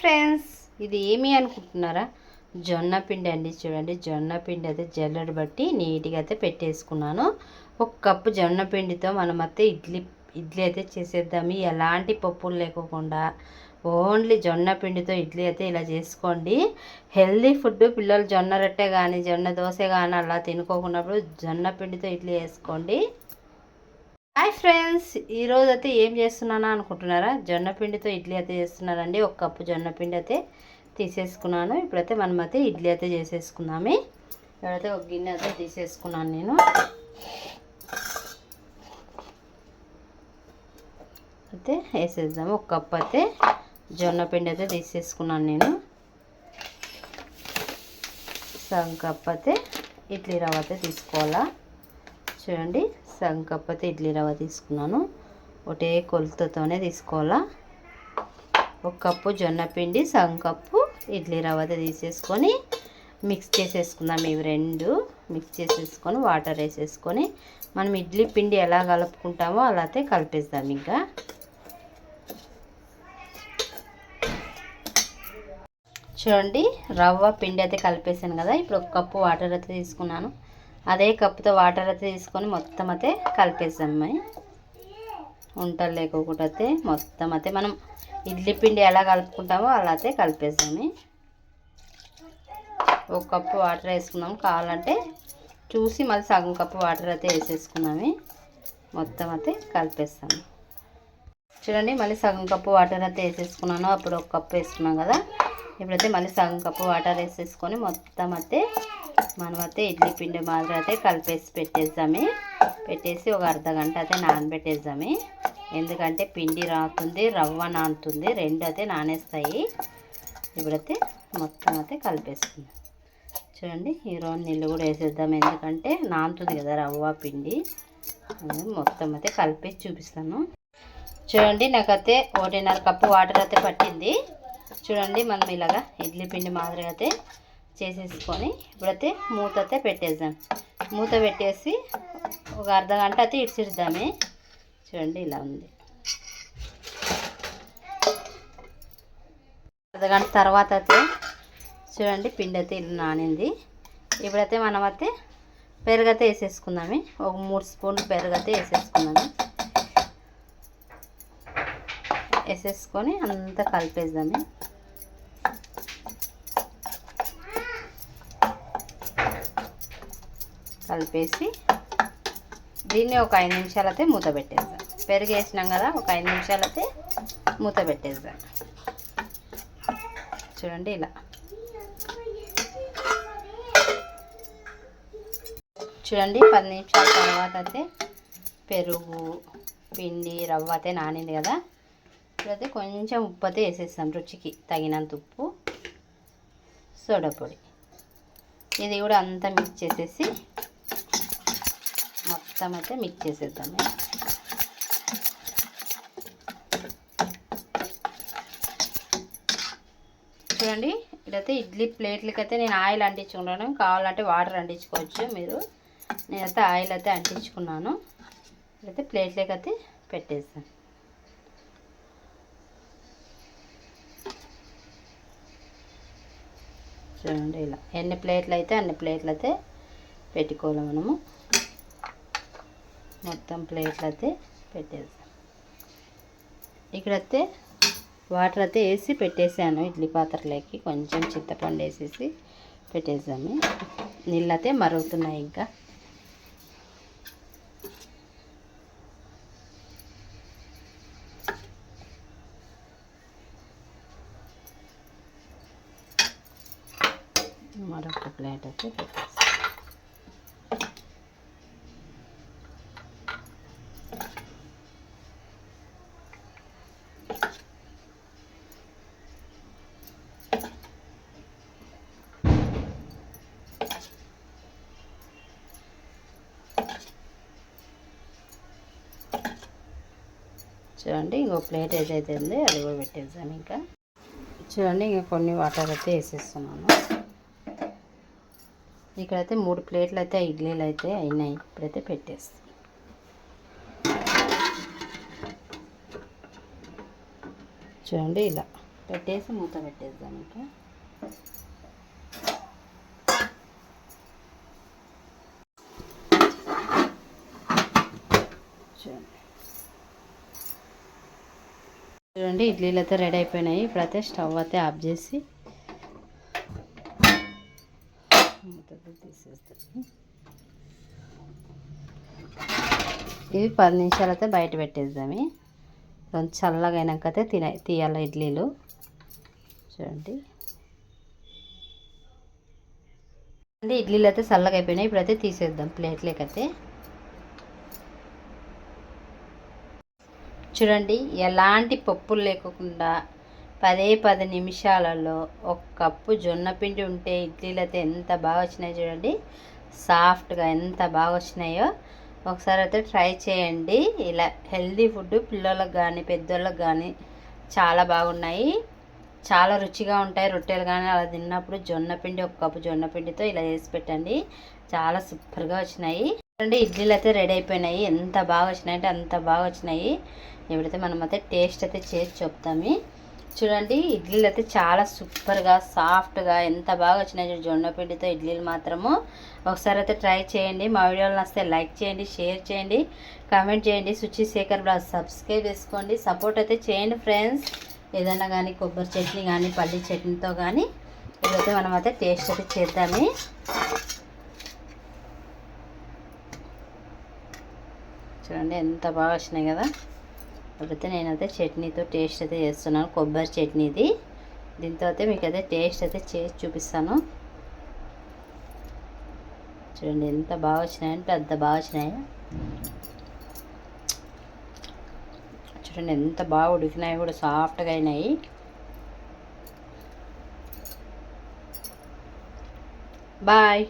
Friends ఇది ఏమి అనుకుంటున్నారా? జొన్న పిండి అండి చూడండి. జొన్న పిండి అయితే జల్లెడ బట్టి నీట్గా అయితే పెట్టేసుకున్నాను. ఒక కప్పు జొన్న పిండితో మనం అయితే ఇడ్లీ ఇడ్లీ అయితే చేసేద్దాము. ఎలాంటి పప్పులు లేకోకుండా ఓన్లీ జొన్న పిండితో ఇడ్లీ అయితే ఇలా చేసుకోండి. హెల్దీ ఫుడ్ పిల్లలు జొన్న రొట్టె కానీ జొన్న దోశ కానీ అలా తినుకోకున్నప్పుడు జొన్న పిండితో ఇడ్లీ వేసుకోండి. హాయ్ ఫ్రెండ్స్ ఈరోజు అయితే ఏం చేస్తున్నానా అనుకుంటున్నారా? జొన్న పిండితో ఇడ్లీ అయితే చేస్తున్నానండి. ఒక కప్పు జొన్న పిండి అయితే తీసేసుకున్నాను. ఇప్పుడైతే మనం అయితే ఇడ్లీ అయితే చేసేసుకుందాము. ఇప్పుడైతే ఒక గిన్నె అయితే తీసేసుకున్నాను నేను. అయితే వేసేద్దాము. ఒక కప్పు అయితే జొన్న పిండి అయితే తీసేసుకున్నాను నేను. సగం కప్పు అయితే ఇడ్లీ రవ్వ అయితే తీసుకోవాలా? చూడండి. సగం కప్ అయితే ఇడ్లీ రవ్వ తీసుకున్నాను. ఒకటే కొలతతోనే తీసుకోవాలా. ఒక కప్పు జొన్న పిండి సగం కప్పు ఇడ్లీ రవ్వ అయితే తీసేసుకొని మిక్స్ చేసేసుకుందాం. ఇవి రెండు మిక్స్ చేసేసుకొని వాటర్ వేసేసుకొని మనం ఇడ్లీ పిండి ఎలా కలుపుకుంటామో అలా అయితే కలిపేద్దాం ఇంకా. చూడండి రవ్వ పిండి అయితే కలిపేసాను కదా. ఇప్పుడు ఒక కప్పు వాటర్ అయితే తీసుకున్నాను. అదే కప్పుతో వాటర్ అయితే తీసుకొని మొత్తం అయితే కలిపేసాము ఉంటలు లేకోకుండా అయితే మొత్తం అయితే మనం ఇడ్లీ పిండి ఎలా కలుపుకుంటామో అలా అయితే కలిపేసాము ఒక కప్పు వాటర్ వేసుకున్నాము కావాలంటే చూసి మళ్ళీ సగం కప్పు వాటర్ అయితే వేసేసుకున్నాము మొత్తం అయితే కలిపేస్తాము చూడండి మళ్ళీ సగం కప్పు వాటర్ అయితే వేసేసుకున్నాను. అప్పుడు ఒక కప్పు వేసుకున్నాం కదా. ఇప్పుడైతే మళ్ళీ సగం కప్పు వాటర్ వేసేసుకొని మొత్తం అయితే మనమైతే ఇడ్లీ పిండి మాదిరి అయితే కలిపేసి పెట్టేద్దామే. పెట్టేసి ఒక అర్ధ గంట అయితే నానబెట్టేద్దామే. ఎందుకంటే పిండి రాతుంది రవ్వ నానుతుంది రెండు అయితే నానేస్తాయి. ఇప్పుడైతే మొత్తం అయితే కలిపేసుకుందాం. చూడండి ఈరోజు నీళ్ళు కూడా వేసేద్దాం. ఎందుకంటే నానుతుంది కదా రవ్వ పిండి. మొత్తం అయితే కలిపేసి చూపిస్తాను. చూడండి నాకైతే ఒకటిన్నర కప్పు వాటర్ అయితే పట్టింది. చూడండి మనం ఇలాగా ఇడ్లీ పిండి మాదిరిగా అయితే చేసేసుకొని ఇప్పుడైతే మూత అయితే పెట్టేద్దాం. మూత పెట్టేసి ఒక అర్ధ గంట అయితే ఇడ్చిద్దామే చూడండి ఇలా ఉంది. అర్ధ గంట తర్వాత అయితే చూడండి పిండి అయితే ఇలా నానింది. ఇప్పుడైతే మనం అయితే పెరుగైతే వేసేసుకుందామే. ఒక మూడు స్పూన్లు పెరుగైతే వేసేసుకుందాము. వేసేసుకొని అంతా కలిపేద్దామే. కలిపేసి దీన్ని ఒక ఐదు నిమిషాలు అయితే మూత పెట్టేద్దాం. పెరుగు వేసినాం కదా ఒక ఐదు నిమిషాలు అయితే మూత పెట్టేద్దాం. చూడండి ఇలా. చూడండి పది నిమిషాల తర్వాత అయితే పెరుగు పిండి రవ్వ అయితే నానింది కదా. ఇప్పుడైతే కొంచెం ఉప్పు అయితే వేసేస్తాం రుచికి తగినంత ఉప్పు సోడా పొడి. ఇది కూడా అంతా మిక్స్ చేసేసి మొత్తం అయితే మిక్స్ చేసేద్దాము చూడండి ఇదైతే ఇడ్లీ ప్లేట్లకి అయితే నేను ఆయిల్ అంటించుకున్నాను కావాలంటే వాటర్ అంటించుకోవచ్చు మీరు. నేనైతే ఆయిల్ అయితే అంటించుకున్నాను. ఇదైతే ప్లేట్లకి అయితే పెట్టేస్తాను. చూడండి ఇలా ఎన్ని ప్లేట్లు అయితే అన్ని ప్లేట్లు అయితే పెట్టుకోవాలి మనము. మొత్తం ప్లేట్లు అయితే పెట్టేసాను ఇక్కడైతే వాటర్ అయితే వేసి పెట్టేసాను ఇడ్లీ పాత్రలోకి. కొంచెం చింతపండు వేసేసి పెట్టేసాము నీళ్ళు అయితే మరుగుతున్నాయి ఇంకా. మరొక ప్లేట్ అయితే పెట్టేస్తాం చూడండి ఇంకో ప్లేట్ ఏదైతే ఉంది అది కూడా పెట్టేద్దాం ఇంకా. చూడండి ఇంకా కొన్ని వాటర్ అయితే వేసేస్తున్నాను. ఇక్కడైతే మూడు ప్లేట్లు అయితే ఇడ్లీలు అయితే అయినాయి. ఇప్పుడైతే పెట్టేస్తాం. చూడండి ఇలా పెట్టేసి మూత పెట్టేద్దాం ఇంకా. చూడండి. చూడండి ఇడ్లీలు అయితే రెడీ అయిపోయినాయి. ఇప్పుడైతే స్టవ్ అయితే ఆఫ్ చేసి తీసేస్తాను. ఇది పది నిమిషాలు అయితే బయట పెట్టేద్దామి. కొంచెం చల్లగా అయితే తిన తీయాలి ఇడ్లీలు. చూడండి. అంటే ఇడ్లీలు అయితే చల్లగా అయిపోయినాయి. ఇప్పుడైతే తీసేద్దాం ప్లేట్లేకైతే. చూడండి ఎలాంటి పప్పులు లేకుండా పదే పది నిమిషాలలో ఒక కప్పు జొన్న పిండి ఉంటే ఇడ్లీలు అయితే ఎంత బాగా వచ్చినాయో చూడండి. సాఫ్ట్గా ఎంత బాగా వచ్చినాయో ఒకసారి అయితే ట్రై చేయండి. ఇలా హెల్దీ ఫుడ్ పిల్లలకు కానీ పెద్దోళ్ళకి కానీ చాలా బాగున్నాయి. చాలా రుచిగా ఉంటాయి. రొట్టెలు కానీ అలా తిన్నప్పుడు జొన్న పిండి ఒక కప్పు జొన్న పిండితో ఇలా చేసి పెట్టండి. చాలా సూపర్గా వచ్చినాయి. చూడండి ఇడ్లీలు అయితే రెడీ అయిపోయినాయి. ఎంత బాగా వచ్చినాయి అంటే అంత బాగా వచ్చినాయి. ఇప్పుడైతే మనం అయితే టేస్ట్ అయితే చేసి చెప్తాము. చూడండి ఇడ్లీలు అయితే చాలా సూపర్గా సాఫ్ట్గా ఎంత బాగా వచ్చినాయి చూడండి జొన్న పిండితో ఇడ్లీలు మాత్రము. ఒకసారి అయితే ట్రై చేయండి. మా వీడియోలు నచ్చితే లైక్ చేయండి షేర్ చేయండి కామెంట్ చేయండి. సుచి శేఖర్ బ్లాగ్ సబ్స్క్రైబ్ చేసుకోండి. సపోర్ట్ అయితే చేయండి ఫ్రెండ్స్ ఏదైనా కానీ కొబ్బరి చట్నీ కానీ పల్లి చట్నీతో కానీ ఇదైతే మనం అయితే టేస్ట్ అయితే చేద్దాము. చూడండి ఎంత బాగా వచ్చినాయి కదా. ఇప్పుడైతే నేనైతే చట్నీతో టేస్ట్ అయితే చేస్తున్నాను కొబ్బరి చట్నీది. దీంతో అయితే మీకు అయితే టేస్ట్ అయితే చేసి చూపిస్తాను. చూడండి ఎంత బాగా వచ్చినాయంటే అంత బాగా వచ్చినాయి. చూడండి ఎంత బాగా ఉడికినాయి కూడా సాఫ్ట్గా అయినాయి. బాయ్.